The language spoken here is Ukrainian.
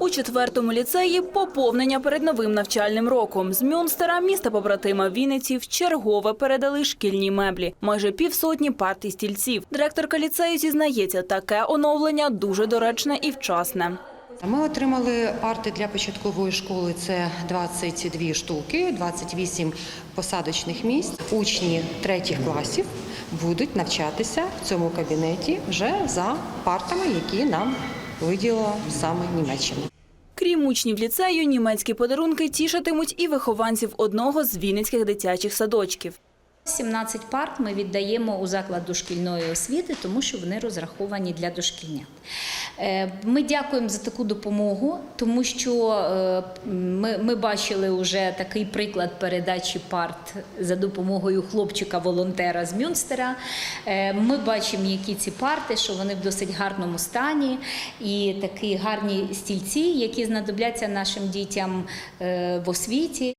У четвертому ліцеї поповнення перед новим навчальним роком. З Мюнстера, міста побратима Вінниці, в чергове передали шкільні меблі. Майже півсотні парт і стільців. Директорка ліцею зізнається, таке оновлення дуже доречне і вчасне. Ми отримали парти для початкової школи. Це 22 штуки, 28 посадочних місць. Учні третіх класів будуть навчатися в цьому кабінеті вже за партами, які нам виділила саме Німеччина. Крім учнів ліцею, німецькі подарунки тішитимуть і вихованців одного з вінницьких дитячих садочків. 17 парт ми віддаємо у заклад дошкільної освіти, тому що вони розраховані для дошкільнят. Е, Ми дякуємо за таку допомогу, тому що е, ми, ми бачили вже такий приклад передачі парт за допомогою хлопчика-волонтера з Мюнстера. Е, Ми бачимо, які ці парти, що вони в досить гарному стані, і такі гарні стільці, які знадобляться нашим дітям в освіті.